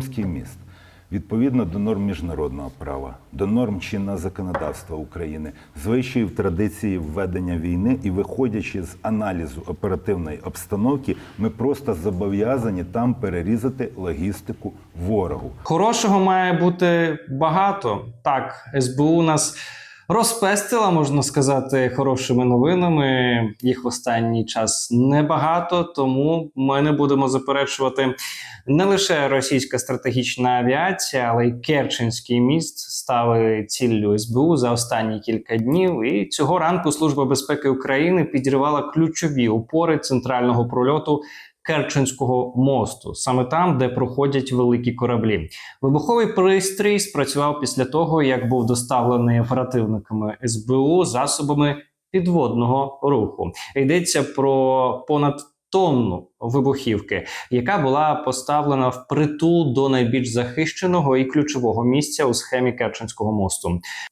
Кримський міст. Відповідно до норм міжнародного права, до норм чинного законодавства України, звичаїв традиції введення війни і виходячи з аналізу оперативної обстановки, ми просто зобов'язані там перерізати логістику ворогу. Хорошого має бути багато. Так, СБУ нас розпестила, можна сказати, хорошими новинами. Їх в останній час небагато, тому ми не будемо заперечувати не лише російська стратегічна авіація, але й Керченський міст стали ціллю СБУ за останні кілька днів. І цього ранку Служба безпеки України підірвала ключові опори центрального прольоту. Керченського мосту, саме там, де проходять великі кораблі. Вибуховий пристрій спрацював після того, як був доставлений оперативниками СБУ засобами підводного руху. Йдеться про понад тонну вибухівки, яка була поставлена в притул до найбільш захищеного і ключового місця у схемі Керченського мосту.